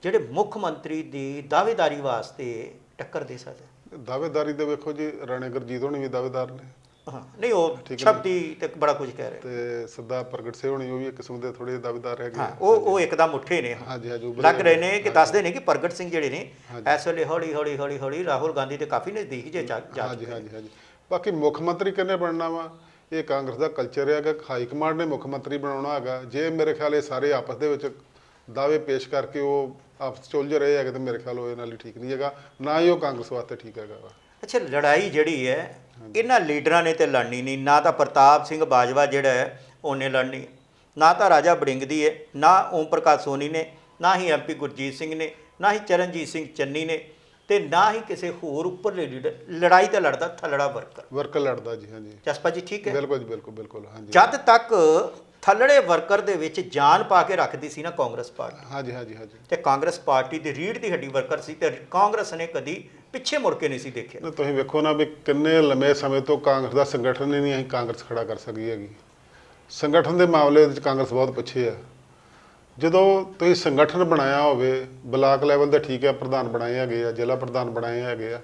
[SPEAKER 1] ਜਿਹੜੇ ਮੁੱਖ ਮੰਤਰੀ ਦੀ ਦਾਅਵੇਦਾਰੀ ਵਾਸਤੇ ਟੱਕਰ ਦੇ ਸਕਦਾ?
[SPEAKER 2] ਦਾਅਵੇਦਾਰੀ ਦੇ ਵੇਖੋ ਜੀ ਰਾਣੇ ਗੁਰਜੀਤ ਹੋਣੀ ਵੀ ਦਾਅਵੇਦਾਰ ਨੇ
[SPEAKER 1] ਹਾਂ ਨਹੀਂ ਉਹ ਸ਼ਬਦੀ ਤੇ ਬੜਾ ਕੁਝ ਕਹਿ ਰਹੇ।
[SPEAKER 2] ਤੇ ਸਰਦਾਰ ਪ੍ਰਗਟ ਸਿੰਘ ਹੋਣੀ ਉਹ ਵੀ ਇੱਕ ਕਿਸਮ ਦੇ ਥੋੜੇ ਦਾਅਵੇਦਾਰ ਹੈਗੇ
[SPEAKER 1] ਹਾਂ। ਉਹ ਉਹ ਇੱਕਦਮ ਉੱਠੇ ਨੇ।
[SPEAKER 2] ਹਾਂਜੀ ਹਾਂਜੀ
[SPEAKER 1] ਲੱਗ ਰਹੇ ਨੇ ਕਿ ਦੱਸਦੇ ਨੇ ਕਿ ਪ੍ਰਗਟ ਸਿੰਘ ਜਿਹੜੇ ਨੇ। ਇਸ ਵੇਲੇ ਹੌਲੀ ਹੌਲੀ ਹੌਲੀ ਹੌਲੀ ਰਾਹੁਲ ਗਾਂਧੀ ਦੇ ਕਾਫੀ ਨਜ਼ਦੀਕ ਜੇ ਜਾ ਜਾ
[SPEAKER 2] ਹਾਂਜੀ। ਹਾਂਜੀ ਹਾਂਜੀ। ਬਾਕੀ ਮੁੱਖ ਮੰਤਰੀ ਕਿੰਨੇ ਬਣਨਾ ਵਾ? ਇਹ ਕਾਂਗਰਸ ਦਾ ਕਲਚਰ ਹੈਗਾ ਹਾਈ ਕਮਾਂਡ ਨੇ ਮੁੱਖ ਮੰਤਰੀ ਬਣਾਉਣਾ ਹੈਗਾ। ਜੇ ਮੇਰੇ ਖਿਆਲ ਇਹ ਸਾਰੇ ਆਪਸ ਦੇ ਵਿੱਚ ਦਾਅਵੇ ਪੇਸ਼ ਕਰਕੇ ਉਹ ਆਪਸ 'ਚ ਉਲਝ ਰਹੇ ਹੈਗੇ ਤੇ ਮੇਰੇ ਖਿਆਲ ਉਹ ਇਹਨਾਂ ਲਈ ਠੀਕ ਨਹੀਂ ਹੈਗਾ। ਨਾ ਹੀ ਉਹ ਕਾਂਗਰਸ ਵਾਸਤੇ ਠੀਕ ਹੈਗਾ ਵਾ।
[SPEAKER 1] ਅੱਛਾ ਲੜਾਈ ਜਿਹੜੀ ਹੈ ਇਹਨਾਂ ਲੀਡਰਾਂ ਨੇ ਤੇ ਲੜਨੀ ਨਹੀਂ। ਨਾ ਤਾਂ ਪ੍ਰਤਾਪ ਸਿੰਘ ਬਾਜਵਾ ਜਿਹੜਾ ਹੈ ਉਹਨੇ ਲੜਨੀ। ਨਾ ਤਾਂ ਰਾਜਾ ਬੜਿੰਗ ਦੀ ਹੈ ਨਾ ਓਮ ਪ੍ਰਕਾਸ਼ ਸੋਨੀ ਨੇ ਨਾ ਹੀ ਐਮਪੀ ਗੁਰਜੀਤ ਸਿੰਘ ਨੇ ਨਾ ਹੀ ਚਰਨਜੀਤ ਸਿੰਘ ਚੰਨੀ ਨੇ ਤੇ ਨਾ ਹੀ ਕਿਸੇ ਹੋਰ ਉੱਪਰਲੇ ਲੀਡਰ। ਲੜਾਈ ਤਾਂ ਲੜਦਾ ਥਲੜਾ ਵਰਕਰ।
[SPEAKER 2] ਵਰਕਰ ਲੜਦਾ ਜੀ ਹਾਂਜੀ।
[SPEAKER 1] ਜਸਪਾ ਜੀ ਠੀਕ ਹੈ?
[SPEAKER 2] ਬਿਲਕੁਲ ਜੀ ਬਿਲਕੁਲ ਬਿਲਕੁਲ ਹਾਂਜੀ।
[SPEAKER 1] ਜਦ ਤੱਕ ਥੱਲੜੇ ਵਰਕਰ ਦੇ ਵਿੱਚ ਜਾਨ ਪਾ ਕੇ ਰੱਖਦੀ ਸੀ ਨਾ ਕਾਂਗਰਸ ਪਾਰਟੀ।
[SPEAKER 2] ਹਾਂਜੀ ਹਾਂਜੀ ਹਾਂਜੀ।
[SPEAKER 1] ਤੇ ਕਾਂਗਰਸ ਪਾਰਟੀ ਦੀ ਰੀੜ ਦੀ ਹੱਡੀ ਵਰਕਰ ਸੀ ਤੇ ਕਾਂਗਰਸ ਨੇ ਕਦੀ ਪਿੱਛੇ ਮੁੜ ਕੇ ਨਹੀਂ ਸੀ ਦੇਖਿਆ।
[SPEAKER 2] ਨਾ ਤੁਸੀਂ ਵੇਖੋ ਨਾ ਵੀ ਕਿੰਨੇ ਲੰਮੇ ਸਮੇਂ ਤੋਂ ਕਾਂਗਰਸ ਦਾ ਸੰਗਠਨ ਹੀ ਨਹੀਂ ਅਸੀਂ ਕਾਂਗਰਸ ਖੜਾ ਕਰ ਸਕੀ ਹੈਗੀ। ਸੰਗਠਨ ਦੇ ਮਾਮਲੇ ਵਿੱਚ ਕਾਂਗਰਸ ਬਹੁਤ ਪਿੱਛੇ ਆ। ਜਦੋਂ ਤੁਸੀਂ ਸੰਗਠਨ ਬਣਾਇਆ ਹੋਵੇ ਬਲਾਕ ਲੈਵਲ ਤੇ ਠੀਕ ਹੈ ਪ੍ਰਧਾਨ ਬਣਾਏ ਹੈਗੇ ਆ ਜ਼ਿਲ੍ਹਾ ਪ੍ਰਧਾਨ ਬਣਾਏ ਹੈਗੇ ਆ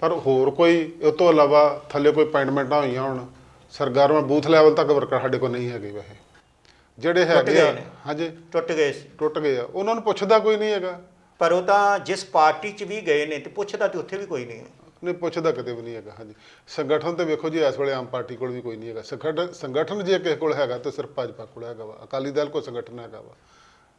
[SPEAKER 2] ਪਰ ਹੋਰ ਕੋਈ ਇਸ ਤੋਂ ਇਲਾਵਾ ਥੱਲੇ ਕੋਈ ਅਪਾਇੰਟਮੈਂਟਾਂ ਹੋਈਆਂ ਹੋਣ ਸਰਕਾਰਾਂ ਬੂਥ ਲੈਵਲ ਤੱਕ ਵਰਕਰ ਸਾਡੇ ਕੋਲ ਨਹੀਂ ਹੈਗੇ ਵੈਸੇ। ਜਿਹੜੇ ਹੈਗੇ ਆ। ਹਾਂਜੀ।
[SPEAKER 1] ਟੁੱਟ ਗਏ ਸੀ।
[SPEAKER 2] ਟੁੱਟ ਗਏ ਆ। ਉਹਨਾਂ ਨੂੰ ਪੁੱਛਦਾ ਕੋਈ ਨਹੀਂ ਹੈਗਾ।
[SPEAKER 1] ਪਰ ਉਹ ਤਾਂ ਜਿਸ ਪਾਰਟੀ 'ਚ ਵੀ ਗਏ ਨੇ ਤੇ ਪੁੱਛਦਾ ਤੇ ਉੱਥੇ ਵੀ ਕੋਈ ਨਹੀਂ ਹੈ।
[SPEAKER 2] ਨਹੀਂ ਪੁੱਛਦਾ ਕਿਤੇ ਵੀ ਨਹੀਂ ਹੈਗਾ ਹਾਂਜੀ। ਸੰਗਠਨ ਤੇ ਵੇਖੋ ਜੀ ਇਸ ਵੇਲੇ ਆਮ ਪਾਰਟੀ ਕੋਲ ਵੀ ਕੋਈ ਨਹੀਂ ਹੈਗਾ। ਸੰਗਠਨ ਸੰਗਠਨ ਜੇ ਕਿਸੇ ਕੋਲ ਹੈਗਾ ਤਾਂ ਸਿਰਫ ਭਾਜਪਾ ਕੋਲ ਹੈਗਾ ਵਾ। ਅਕਾਲੀ ਦਲ ਕੋਲ ਸੰਗਠਨ ਹੈਗਾ ਵਾ।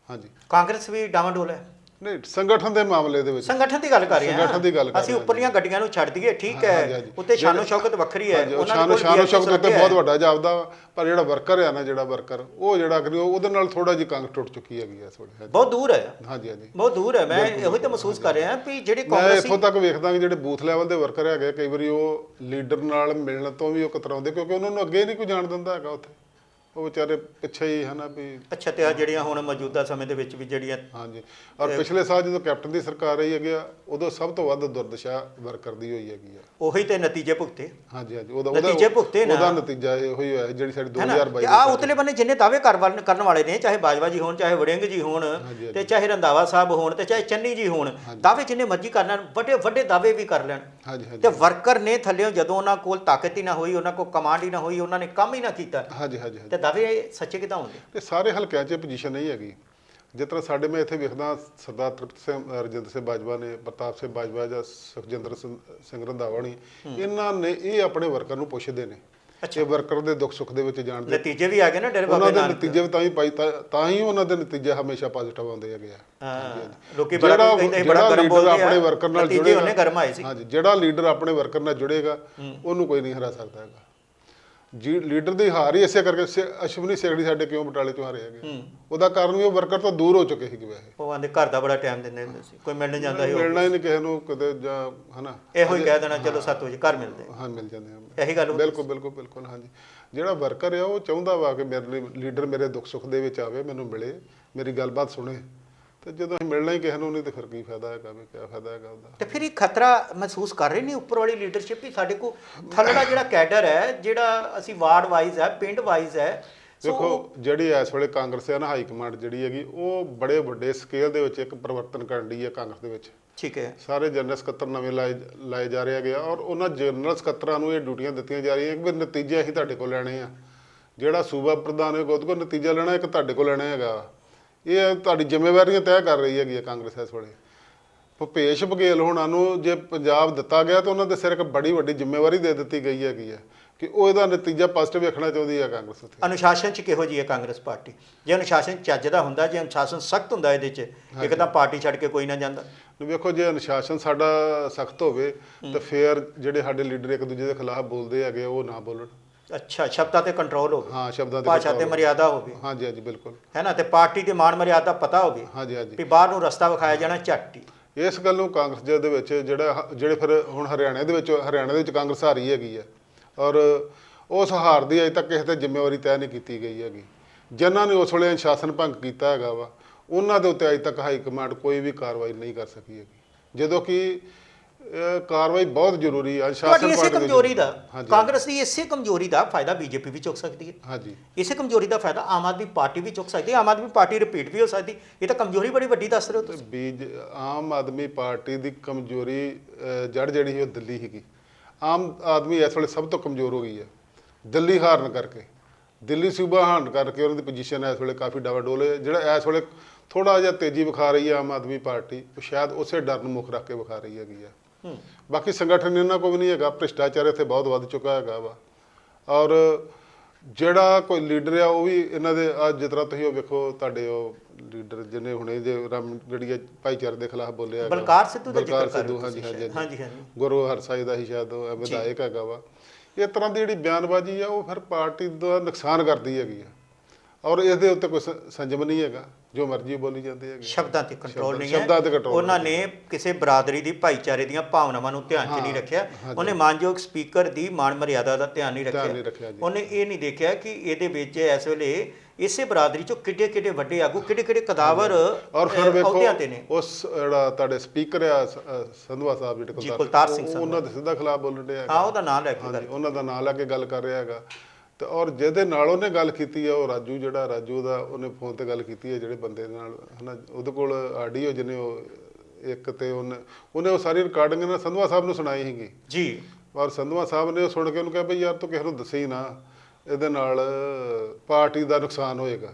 [SPEAKER 2] ਹਾਂਜੀ।
[SPEAKER 1] ਕਾਂਗਰਸ ਵੀ ਡਾਵਾਡੋਲ ਹੈ।
[SPEAKER 2] ਨਹੀਂ ਸੰਗਠਨ ਦੇ ਮਾਮਲੇ ਦੇ ਵਿੱਚ
[SPEAKER 1] ਸੰਗਠਨ ਦੀ ਗੱਲ ਕਰ ਰਹੇ ਹਾਂ
[SPEAKER 2] ਸੰਗਠਨ ਦੀ ਗੱਲ ਕਰ
[SPEAKER 1] ਅਸੀਂ
[SPEAKER 2] ਹਾਂ।
[SPEAKER 1] ਉੱਪਰਲੀਆਂ ਗੱਡੀਆਂ ਨੂੰ ਛੱਡ ਦਈਏ ਠੀਕ ਹੈ। ਉੱਤੇ ਸ਼ਾਨੋ ਸ਼ੌਕਤ ਵੱਖਰੀ ਹੈ ਉਹਨਾਂ ਕੋਲ
[SPEAKER 2] ਸ਼ਾਨੋ ਸ਼ੌਕਤ ਉੱਤੇ ਬਹੁਤ
[SPEAKER 1] ਹੈ।
[SPEAKER 2] ਵੱਡਾ ਜਾਪਦਾ ਪਰ ਜਿਹੜਾ ਵਰਕਰ ਆ ਨਾ ਜਿਹੜਾ ਵਰਕਰ ਉਹ ਜਿਹੜਾ ਕਰੀ ਉਹਦੇ ਨਾਲ ਥੋੜਾ ਜਿਹੀ ਕੰਗ ਟੁੱਟ ਚੁੱਕੀ ਹੈਗੀ ਵੇਲੇ ਹਾਂਜੀ।
[SPEAKER 1] ਬਹੁਤ ਦੂਰ ਹੈ
[SPEAKER 2] ਹਾਂਜੀ ਹਾਂਜੀ
[SPEAKER 1] ਬਹੁਤ ਦੂਰ ਹੈ ਮੈਂ ਇਹੋ ਹੀ ਤਾਂ ਮਹਿਸੂਸ ਕਰ ਰਿਹਾ ਵੀ ਜਿਹੜੇ
[SPEAKER 2] ਮੈਂ
[SPEAKER 1] ਕਾਂਗਰਸੀ
[SPEAKER 2] ਇੱਥੋਂ ਤੱਕ ਵੇਖਦਾ ਕਿ ਜਿਹੜੇ ਬੂਥ ਲੈਵਲ ਦੇ ਵਰਕਰ ਹੈਗੇ ਕਈ ਵਾਰੀ ਉਹ ਲੀਡਰ ਨਾਲ ਮਿਲਣ ਤੋਂ ਵੀ ਉਹ ਕਤਰਾਉਂਦੇ ਕਿਉਂਕਿ ਉਹਨਾਂ ਨੂੰ ਅੱਗੇ ਨਹੀਂ ਕੋਈ ਜਾਣ ਦਿੰਦਾ ਹੈਗਾ ਉੱਥੇ ਉਹ ਵਿਚਾਰੇ ਪਿੱਛੇ ਹੀ ਹਨਾ ਵੀ
[SPEAKER 1] ਅੱਛਾ ਤੇ ਆ ਜਿਹੜੀਆਂ ਹੁਣ ਮੌਜੂਦਾ ਸਮੇਂ ਦੇ ਵਿੱਚ ਵੀ ਜਿਹੜੀਆਂ
[SPEAKER 2] ਹਾਂਜੀ ਔਰ ਪਿਛਲੇ ਸਾਲ ਜਦੋਂ ਕੈਪਟਨ ਦੀ ਸਰਕਾਰ ਰਹੀ ਹੈਗੀ ਆ ਉਦੋਂ ਸਭ ਤੋਂ ਵੱਧ ਦੁਰਦਸ਼ਾ ਵਰਕਰ ਦੀ ਹੋਈ ਹੈਗੀ ਆ।
[SPEAKER 1] ਉਹੀ ਤੇ ਨਤੀਜੇ ਭੁਗਤੇ।
[SPEAKER 2] ਹਾਂਜੀ ਹਾਂਜੀ ਉਹਦਾ
[SPEAKER 1] ਨਤੀਜੇ ਭੁਗਤੇ ਨਾ।
[SPEAKER 2] ਉਹਦਾ ਨਤੀਜਾ ਇਹ ਹੋਈ ਹੋਇਆ ਜਿਹੜੀ ਸਾਡੀ
[SPEAKER 1] ਹੈ ਨਾ?
[SPEAKER 2] 2022
[SPEAKER 1] ਆ ਉਤਲੇ ਬੰਨੇ ਜਿੰਨੇ ਦਾਅਵੇ ਕਰਨ ਕਰਨ ਵਾਲੇ ਨੇ ਚਾਹੇ ਬਾਜਵਾ ਜੀ ਹੋਣ ਚਾਹੇ ਵੜਿੰਗ ਜੀ ਹੋਣ। ਤੇ ਚਾਹੇ ਰੰਧਾਵਾ ਸਾਹਿਬ ਹੋਣ ਤੇ ਚਾਹੇ ਚੰਨੀ ਜੀ ਹੋਣ ਦਾਅਵੇ ਜਿੰਨੇ ਮਰਜ਼ੀ ਕਰ ਲੈਣ ਵੱਡੇ ਵੱਡੇ ਦਾਅਵੇ ਵੀ ਕਰ ਲੈਣ।
[SPEAKER 2] ਹਾਂਜੀ ਹਾਂਜੀ।
[SPEAKER 1] ਤੇ ਵਰਕਰ ਨੇ ਥੱਲੇੋਂ ਜਦੋਂ ਉਹਨਾਂ ਕੋਲ ਤਾਕਤ ਹੀ ਨਾ ਹੋਈ ਉਹਨਾਂ ਕੋਲ ਕਮਾਂਡ ਹੀ ਨਾ ਹੋਈ ਉਹਨਾਂ ਨੇ ਕੰਮ ਹੀ ਨਾ ਕੀਤਾ।
[SPEAKER 2] ਹਾਂਜੀ ਹਾਂਜੀ ਹਾਂਜੀ।
[SPEAKER 1] ਤੇ ਦਾਅਵੇ ਸੱਚੇ ਕਿਦਾਂ ਹੁੰਦੇ
[SPEAKER 2] ਤੇ ਸਾਰੇ ਹਲਕਿਆਂ 'ਚ ਪੋਜੀਸ਼ਨ ਨਹੀਂ ਹੈਗੀ। ਜਿਸ ਤਰ੍ਹਾਂ ਸਾਡੇ ਮੈਂ ਇੱਥੇ ਵੇਖਦਾ ਸਰਦਾਰ ਤ੍ਰਿਪਤ ਸਿੰਘ ਰਜਿੰਦਰ ਸਿੰਘ ਬਾਜਵਾ ਨੇ ਪ੍ਰਤਾਪ ਸਿੰਘ ਬਾਜਵਾ ਜਾਂ ਸੁਖਜਿੰਦਰ ਸਿੰਘ ਰੰਧਾਵਾ ਨੇ ਇਹਨਾਂ ਨੇ ਇਹ ਆਪਣੇ ਵਰਕਰ ਨੂੰ ਪੁੱਛਦੇ ਨੇ ਇਹ ਵਰਕਰ ਦੇ ਦੁੱਖ ਸੁੱਖ ਦੇ ਵਿੱਚ ਜਾਣਦੇ
[SPEAKER 1] ਨਤੀਜੇ ਵੀ ਆ ਗਏ ਨਾ ਡੇਰੇ
[SPEAKER 2] ਉਹਨਾਂ
[SPEAKER 1] ਬਾਬੇ
[SPEAKER 2] ਦੇ
[SPEAKER 1] ਨਾਨਕ
[SPEAKER 2] ਨਤੀਜੇ ਤਾਂ ਹੀ ਪਾਈ ਤਾਂ ਹੀ ਉਹਨਾਂ ਦੇ ਨਤੀਜੇ ਹਮੇਸ਼ਾ ਪੋਜ਼ਿਟਿਵ ਆਉਂਦੇ ਹੈਗੇ ਆ।
[SPEAKER 1] ਲੋਕੀ ਬੜਾ ਕਹਿੰਦੇ ਬੜਾ ਗਰਮ ਬੋਲਦੇ ਆ
[SPEAKER 2] ਆਪਣੇ ਵਰਕਰ ਨਾਲ
[SPEAKER 1] ਨਤੀਜੇ
[SPEAKER 2] ਜੁੜੇਗਾ
[SPEAKER 1] ਉਹਨੇ ਗਰਮ ਆਏ ਸੀ।
[SPEAKER 2] ਹਾਂਜੀ ਜਿਹੜਾ ਲੀਡਰ ਆਪਣੇ ਵਰਕਰ ਨਾਲ ਜੁੜੇਗਾ ਉਹਨੂੰ ਕੋਈ ਨਹੀਂ ਹਰਾ ਸਕਦਾ ਹੈਗਾ। ਜੀ ਲੀਡਰ ਦੀ ਹਾਰ ਹੀ ਇਸੇ ਕਰਕੇ ਸੇ- ਅਸ਼ਵਨੀ ਸੇਗੜੀ ਸਾਡੇ ਕਿਉਂ ਬਟਾਲੇ ਚੋਂ ਹਾਰੇ ਹੈਗੇ ਉਹਦਾ ਕਾਰਨ ਵੀ ਉਹ ਵਰਕਰ ਤੋਂ ਦੂਰ ਹੋ ਚੁੱਕੇ ਸੀਗੇ ਵੈਸੇ।
[SPEAKER 1] ਉਹ ਆਂਦੇ ਘਰ ਦਾ ਬੜਾ ਟਾਈਮ ਦਿੰਦੇ ਹੁੰਦੇ ਸੀ। ਕੋਈ ਮਿਲਣ ਜਾਂਦਾ ਸੀ ਉਹ
[SPEAKER 2] ਮਿਲਣਾ ਹੀ ਨਹੀਂ ਕਿਸੇ ਨੂੰ ਕਦੇ ਜਾਂ ਹਨਾ?
[SPEAKER 1] ਇਹੋ ਹੀ ਕਹਿ ਦੇਣਾ ਚਲੋ 7 ਵਜੇ ਘਰ ਮਿਲਦੇ
[SPEAKER 2] ਹਾਂ। ਮਿਲ ਜਾਂਦੇ ਆ।
[SPEAKER 1] ਇਹੀ ਗੱਲ ਹੁੰਦੀ
[SPEAKER 2] ਬਿਲਕੁਲ ਬਿਲਕੁਲ ਬਿਲਕੁਲ ਹਾਂਜੀ। ਜਿਹੜਾ ਵਰਕਰ ਆ ਉਹ ਚਾਹੁੰਦਾ ਵਾ ਕਿ ਮੇਰੇ ਲੀਡਰ ਮੇਰੇ ਦੁੱਖ ਸੁੱਖ ਦੇ ਵਿੱਚ ਆਵੇ ਮੈਨੂੰ ਮਿਲੇ ਮੇਰੀ ਗੱਲਬਾਤ ਸੁਣੇ। ਤੇ ਜਦੋਂ ਅਸੀਂ ਮਿਲਣਾ ਹੀ ਕਿਸੇ ਨੂੰ ਨਹੀਂ ਤੇ ਫਿਰ ਕੀ ਫਾਇਦਾ ਹੈਗਾ ਵੀ ਕੀ ਫਾਇਦਾ ਹੈਗਾ ਉਹਦਾ।
[SPEAKER 1] ਤੇ ਫਿਰ ਇਹ ਖਤਰਾ ਮਹਿਸੂਸ ਕਰ ਰਹੇ ਨਹੀਂ ਉੱਪਰ ਵਾਲੀ ਲੀਡਰਸ਼ਿਪ ਵੀ? ਸਾਡੇ ਕੋ ਥੱਲੜਾ ਜਿਹੜਾ ਕੈਡਰ ਹੈ ਜਿਹੜਾ ਅਸੀਂ ਵਾਰਡ ਵਾਈਜ਼ ਹੈ ਪਿੰਡ ਵਾਈਜ਼ ਹੈ
[SPEAKER 2] ਦੇਖੋ ਜਿਹੜੀ ਇਸ ਵੇਲੇ ਕਾਂਗਰਸ ਹੈ ਨਾ ਹਾਈ ਕਮਾਂਡ ਜਿਹੜੀ ਹੈਗੀ ਉਹ ਬੜੇ ਵੱਡੇ ਸਕੇਲ ਦੇ ਵਿੱਚ ਇੱਕ ਪਰਿਵਰਤਨ ਕਰਨ ਦੀ ਹੈ ਕਾਂਗਰਸ ਦੇ ਵਿੱਚ।
[SPEAKER 1] ਠੀਕ ਹੈ।
[SPEAKER 2] ਸਾਰੇ ਜਨਰਲ ਸਕੱਤਰ ਨਵੇਂ ਲਾਏ ਲਾਏ ਜਾ ਰਹੇ ਹੈਗੇ ਔਰ ਉਹਨਾਂ ਜਨਰਲ ਸਕੱਤਰਾਂ ਨੂੰ ਇਹ ਡਿਊਟੀਆਂ ਦਿੱਤੀਆਂ ਜਾ ਰਹੀਆਂ ਕਿ ਵੀ ਨਤੀਜੇ ਅਸੀਂ ਤੁਹਾਡੇ ਕੋਲ ਲੈਣੇ ਆ। ਜਿਹੜਾ ਸੂਬਾ ਪ੍ਰਧਾਨ ਹੈ ਉਹਦੇ ਕੋਲ ਨਤੀਜਾ ਲੈਣਾ ਇੱਕ ਤੁਹਾਡੇ ਕੋਲ ਲੈਣਾ ਹੈਗਾ। ਇਹ ਤੁਹਾਡੀ ਜ਼ਿੰਮੇਵਾਰੀਆਂ ਤੈਅ ਕਰ ਰਹੀ ਹੈਗੀ ਹੈ ਕਾਂਗਰਸ ਇਸ ਵੇਲੇ। ਭੁਪੇਸ਼ ਬਘੇਲ ਹੋਣਾ ਨੂੰ ਜੇ ਪੰਜਾਬ ਦਿੱਤਾ ਗਿਆ ਤਾਂ ਉਹਨਾਂ ਦੇ ਸਿਰ ਇੱਕ ਬੜੀ ਵੱਡੀ ਜ਼ਿੰਮੇਵਾਰੀ ਦੇ ਦਿੱਤੀ ਗਈ ਹੈਗੀ ਹੈ ਕਿ ਉਹ ਇਹਦਾ ਨਤੀਜਾ ਪੋਜ਼ਿਟਿਵ ਵੇਖਣਾ ਚਾਹੁੰਦੀ ਹੈ ਕਾਂਗਰਸ ਉੱਥੇ
[SPEAKER 1] ਅਨੁਸ਼ਾਸਨ ਚ ਕਿਹੋ ਜੀ ਹੈ ਕਾਂਗਰਸ ਪਾਰਟੀ? ਜੇ ਅਨੁਸ਼ਾਸਨ ਚੱਜ ਦਾ ਹੁੰਦਾ ਜੇ ਅਨੁਸ਼ਾਸਨ ਸਖਤ ਹੁੰਦਾ ਇਹਦੇ ਚ ਇੱਕ ਤਾਂ ਪਾਰਟੀ ਛੱਡ ਕੇ ਕੋਈ ਨਾ ਜਾਂਦਾ।
[SPEAKER 2] ਨੂੰ ਵੇਖੋ ਜੇ ਅਨੁਸ਼ਾਸਨ ਸਾਡਾ ਸਖਤ ਹੋਵੇ ਤਾਂ ਫਿਰ ਜਿਹੜੇ ਸਾਡੇ ਲੀਡਰ ਇੱਕ ਦੂਜੇ ਦੇ ਖਿਲਾਫ ਬੋਲਦੇ ਹੈਗੇ ਉਹ ਨਾ ਬੋਲਣ।
[SPEAKER 1] ਅੱਛਾ ਸ਼ਬਦਾਂ ਤੇ ਕੰਟਰੋਲ ਹੋਵੇ
[SPEAKER 2] ਹਾਂ ਸ਼ਬਦਾਂ ਦੇ
[SPEAKER 1] ਭਾਸ਼ਾ ਤੇ। ਮਰਿਆਦਾ ਹੋਵੇ
[SPEAKER 2] ਹਾਂਜੀ ਹਾਂਜੀ ਬਿਲਕੁਲ।
[SPEAKER 1] ਹੈ ਨਾ? ਤੇ ਪਾਰਟੀ ਦੀ ਮਾਨ ਮਰਿਆਦਾ ਪਤਾ ਹੋਵੇ
[SPEAKER 2] ਹਾਂਜੀ ਹਾਂਜੀ।
[SPEAKER 1] ਵੀ ਬਾਹਰ ਨੂੰ ਰਸਤਾ ਵਿਖਾਇਆ ਜਾਣਾ ਝੱਟ ਹੀ।
[SPEAKER 2] ਇਸ ਗੱਲ ਨੂੰ ਕਾਂਗਰਸ ਜੀ ਦੇ ਵਿੱਚ ਜਿਹੜਾ ਜਿਹੜੇ ਫਿਰ ਹੁਣ ਹਰਿਆਣੇ ਦੇ ਵਿੱਚ ਹਰਿਆਣਾ ਦੇ ਵਿੱਚ ਕਾਂਗਰਸ ਹਾਰੀ ਹੈਗੀ ਹੈ ਔਰ ਉਸ ਹਾਰ ਦੀ ਅਜੇ ਤੱਕ ਕਿਸੇ ਤੇ ਜ਼ਿੰਮੇਵਾਰੀ ਤੈਅ ਨਹੀਂ ਕੀਤੀ ਗਈ ਹੈਗੀ। ਜਿਨ੍ਹਾਂ ਨੇ ਉਸ ਵੇਲੇ ਅਨੁਸ਼ਾਸਨ ਭੰਗ ਕੀਤਾ ਹੈਗਾ ਵਾ ਉਹਨਾਂ ਦੇ ਉੱਤੇ ਅਜੇ ਤੱਕ ਹਾਈ ਕਮਾਂਡ ਕੋਈ ਵੀ ਕਾਰਵਾਈ ਨਹੀਂ ਕਰ ਸਕੀ ਹੈਗੀ। ਜਦੋਂ ਕਿ ਕਾਰਵਾਈ ਬਹੁਤ ਜ਼ਰੂਰੀ ਹੈ
[SPEAKER 1] ਤੁਹਾਡੀ ਇਸੇ
[SPEAKER 2] part ਦੇ
[SPEAKER 1] ਕਮਜ਼ੋਰੀ ਦਾ
[SPEAKER 2] ਹਾਂਜੀ।
[SPEAKER 1] ਕਾਂਗਰਸ ਦੀ ਇਸੇ ਕਮਜ਼ੋਰੀ ਦਾ ਫਾਇਦਾ ਬੀਜੇਪੀ ਵੀ ਚੁੱਕ ਸਕਦੀ ਹੈ।
[SPEAKER 2] ਹਾਂਜੀ।
[SPEAKER 1] ਇਸੇ ਕਮਜ਼ੋਰੀ ਦਾ ਫਾਇਦਾ ਆਮ ਆਦਮੀ ਪਾਰਟੀ ਵੀ ਚੁੱਕ ਸਕਦੀ ਹੈ ਆਮ ਆਦਮੀ ਪਾਰਟੀ ਰਿਪੀਟ ਵੀ ਹੋ ਸਕਦੀ। ਇਹ ਤਾਂ ਕਮਜ਼ੋਰੀ ਬੜੀ ਵੱਡੀ ਦੱਸ ਰਹੇ ਹੋ ਤੁਸੀਂ।
[SPEAKER 2] ਬੀਜ ਆਮ ਆਦਮੀ ਪਾਰਟੀ ਦੀ ਕਮਜ਼ੋਰੀ ਅਹ, ਜੜ ਜਿਹੜੀ ਸੀ ਉਹ ਦਿੱਲੀ ਸੀਗੀ। ਆਮ ਆਦਮੀ ਇਸ ਵੇਲੇ ਸਭ ਤੋਂ ਕਮਜ਼ੋਰ ਹੋ ਗਈ ਹੈ ਦਿੱਲੀ ਹਾਰਨ ਕਰਕੇ। ਦਿੱਲੀ ਸੂਬਾ ਹਾਰਨ ਕਰਕੇ ਉਹਨਾਂ ਦੀ ਪੋਜੀਸ਼ਨ ਇਸ ਵੇਲੇ ਕਾਫੀ ਡਾਵਾਡੋਲ ਹੈ। ਜਿਹੜਾ ਇਸ ਵੇਲੇ ਥੋੜਾ ਜਿਹਾ ਤੇਜ਼ੀ ਵਿਖਾ ਰਹੀ ਹੈ ਆਮ ਆਦਮੀ ਪਾਰਟੀ ਉਹ ਸ਼ਾਇਦ ਉਸੇ ਡਰ ਨੂੰ ਮੁੱਖ ਰੱਖ ਕੇ ਵਿਖਾ ਰਹੀ ਹੈਗੀ ਹੂੰ ਬਾਕੀ ਸੰਗਠਨ ਇਹਨਾਂ ਕੋਲ ਵੀ ਨਹੀਂ ਹੈਗਾ ਭ੍ਰਿਸ਼ਟਾਚਾਰ ਇੱਥੇ ਬਹੁਤ ਵੱਧ ਚੁੱਕਾ ਹੈਗਾ ਵਾ। ਔਰ ਜਿਹੜਾ ਕੋਈ ਲੀਡਰ ਆ ਉਹ ਵੀ ਇਹਨਾਂ ਦੇ ਅੱਜ ਜਿਸ ਤਰ੍ਹਾਂ ਤੁਸੀਂ ਉਹ ਵੇਖੋ ਤੁਹਾਡੇ ਉਹ ਲੀਡਰ ਜਿਹਨੇ ਹੁਣੇ ਜੇ ਰਾਮਗੜੀਆ ਭਾਈਚਾਰੇ ਦੇ ਖਿਲਾਫ ਬੋਲਿਆ।
[SPEAKER 1] ਬਲਕਾਰ ਸਿੱਧੂ ਦਾ
[SPEAKER 2] ਬਲਕਾਰ
[SPEAKER 1] ਜ਼ਿਕਰ ਕਰ ਰਹੇ
[SPEAKER 2] ਹਾਂਜੀ। ਹਾਂਜੀ
[SPEAKER 1] ਹਾਂਜੀ।
[SPEAKER 2] ਗੁਰੂ ਹਰਸਾਈ ਦਾ ਹੀ ਸ਼ਾਇਦ ਉਹ ਵਿਧਾਇਕ ਹੈਗਾ ਵਾ। ਇਹ ਤਰ੍ਹਾਂ ਦੀ ਜਿਹੜੀ ਬਿਆਨਬਾਜ਼ੀ ਆ ਉਹ ਫਿਰ ਪਾਰਟੀ ਦਾ ਨੁਕਸਾਨ ਕਰਦੀ ਹੈਗੀ ਆ। ਔਰ ਇਸ ਦੇ ਉੱਤੇ ਕੋਈ ਸ- ਸੰਜਮ ਨਹੀਂ ਹੈਗਾ ਜੋ ਮਰਜ਼ੀ ਬੋਲੀ ਜਾਂਦੇ ਹੈਗੇ।
[SPEAKER 1] ਸ਼ਬਦਾਂ ਤੇ ਕੰਟਰੋਲ ਨਹੀਂ
[SPEAKER 2] ਸ਼ਬਦਾਂ ਤੇ
[SPEAKER 1] ਹੈ
[SPEAKER 2] control
[SPEAKER 1] ਉਹਨਾਂ ਨੇ ਕਿਸੇ ਬਰਾਦਰੀ ਦੀ ਭਾਈਚਾਰੇ ਦੀਆਂ ਭਾਵਨਾਵਾਂ ਨੂੰ ਧਿਆਨ 'ਚ ਨਹੀਂ ਰੱਖਿਆ। ਉਹਨੇ ਮਾਨਯੋਗ ਸਪੀਕਰ ਦੀ ਮਾਨ ਮਰਿਆਦਾ ਦਾ ਧਿਆਨ ਨਹੀਂ
[SPEAKER 2] ਧਿਆਨ
[SPEAKER 1] ਰੱਖਿਆ
[SPEAKER 2] ਨਹੀਂ ਰੱਖਿਆ ਜੀ।
[SPEAKER 1] ਉਹਨੇ ਇਹ ਨਹੀਂ ਦੇਖਿਆ ਕਿ ਇਹਦੇ ਵਿੱਚ ਇਸ ਵੇਲੇ ਇਸੇ ਬਰਾਦਰੀ ਚੋਂ ਕਿੱਡੇ ਕਿੱਡੇ ਵੱਡੇ ਆਗੂ ਕਿੱਡੇ ਕਿੱਡੇ ਕਦਾਵਰ
[SPEAKER 2] ਔਰ ਫਿਰ
[SPEAKER 1] ਅਹ,
[SPEAKER 2] ਵੇਖੋ
[SPEAKER 1] ਅਹੁਦਿਆਂ ਤੇ ਨੇ।
[SPEAKER 2] ਉਸ ਜਿਹੜਾ ਤੁਹਾਡੇ ਸਪੀਕਰ ਆ ਸ- ਅ, ਸੰਧਵਾ ਸਾਹਿਬ ਜਿਹੜੇ
[SPEAKER 1] ਕੁਲਤਾਰ ਸਿੰਘ।
[SPEAKER 2] ਉਹ- ਉਹਨਾਂ ਦੇ ਸਿੱਧਾ ਖਿਲਾਫ ਬੋਲਣ ਡਿਆ ਹੈਗਾ।
[SPEAKER 1] ਹਾਂ ਉਹਦਾ ਨਾਮ ਲੈ ਕੇ
[SPEAKER 2] ਹਾਂਜੀ ਉਹਨਾਂ ਦਾ ਨਾਂ ਲੈ ਕੇ ਗੱਲ ਕਰ ਰਿਹਾ ਹੈਗਾ। ਤੇ ਔਰ ਜਿਹਦੇ ਨਾਲ ਉਹਨੇ ਗੱਲ ਕੀਤੀ ਆ ਉਹ ਰਾਜੂ ਜਿਹੜਾ ਰਾਜੂ ਦਾ ਉਹਨੇ ਫੋਨ ਤੇ ਗੱਲ ਕੀਤੀ ਹੈ ਜਿਹੜੇ ਬੰਦੇ ਨਾਲ ਹਨਾ ਉਹਦੇ ਕੋਲ ਆਡੀਓ ਜਿਹਨੇ ਉਹ ਇੱਕ ਤੇ ਉਹਨੇ ਉਹਨੇ ਉਹ ਸਾਰੀ ਰਿਕਾਰਡਿੰਗ ਨਾ ਸੰਧਵਾ ਸਾਹਿਬ ਨੂੰ ਸੁਣਾਈ ਸੀਗੀ।
[SPEAKER 1] ਜੀ।
[SPEAKER 2] ਔਰ ਸੰਧਵਾ ਸਾਹਿਬ ਨੇ ਉਹ ਸੁਣ ਕੇ ਉਹਨੂੰ ਕਿਹਾ ਬਈ ਯਾਰ ਤੂੰ ਕਿਸੇ ਨੂੰ ਦੱਸੇ ਹੀ ਨਾ ਇਹਦੇ ਨਾਲ ਪਾਰਟੀ ਦਾ ਨੁਕਸਾਨ ਹੋਏਗਾ।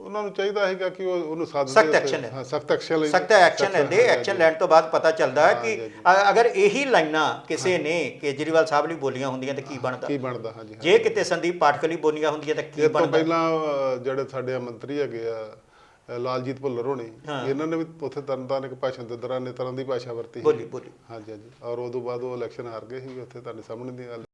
[SPEAKER 2] ਉਹਨਾਂ ਨੂੰ ਚਾਹੀਦਾ ਹੈਗਾ ਕਿ ਉਹ ਉਹਨੂੰ ਸੱਦ
[SPEAKER 1] ਸਖ਼ਤ action ਲੈਣ।
[SPEAKER 2] ਹਾਂ ਸਖਤ ਐਕਸ਼ਨ ਲਈ
[SPEAKER 1] ਸਖਤ ਐਕਸ਼ਨ ਲੈਂਦੇ ਐਕਸ਼ਨ ਲੈਣ ਤੋਂ ਬਾਅਦ ਪਤਾ ਚੱਲਦਾ ਹੈ ਕਿ ਅਗਰ ਇਹੀ ਲਾਈਨਾਂ ਕਿਸੇ ਨੇ ਕੇਜਰੀਵਾਲ ਸਾਹਿਬ ਲਈ ਬੋਲੀਆਂ ਹੁੰਦੀਆਂ ਤਾਂ ਕੀ ਬਣਦਾ?
[SPEAKER 2] ਕੀ ਬਣਦਾ? ਹਾਂਜੀ
[SPEAKER 1] ਜੇ ਕਿਤੇ ਸੰਦੀਪ ਪਾਠਕ ਲਈ ਬੋਲੀਆਂ ਹੁੰਦੀਆਂ ਤਾਂ ਕੀ
[SPEAKER 2] ਇਹ ਤੋਂ
[SPEAKER 1] ਬਣਦਾ?
[SPEAKER 2] ਪਹਿਲਾਂ ਜਿਹੜੇ ਸਾਡੇ ਮੰਤਰੀ ਹੈਗੇ ਆ ਲਾਲਜੀਤ ਭੁੱਲਰ ਹੋਣੀ। ਇਹਨਾਂ ਨੇ ਵੀ ਉੱਥੇ ਤਰਨਤਾਰਨ ਇੱਕ ਭਾਸ਼ਣ ਦੇ ਦੌਰਾਨ ਇਸ ਤਰ੍ਹਾਂ ਦੀ ਭਾਸ਼ਾ ਵਰਤੀ।
[SPEAKER 1] ਬੋਲੀ ਬੋਲੀ।
[SPEAKER 2] ਹਾਂਜੀ ਹਾਂਜੀ ਔਰ ਉਦੋਂ ਬਾਅਦ ਉਹ ਇਲੈਕਸ਼ਨ ਹਾਰ ਗਏ ਸੀ ਉੱਥੇ ਤੁਹਾਡੇ ਸਾਹਮਣੇ ਦੀ ਗੱਲ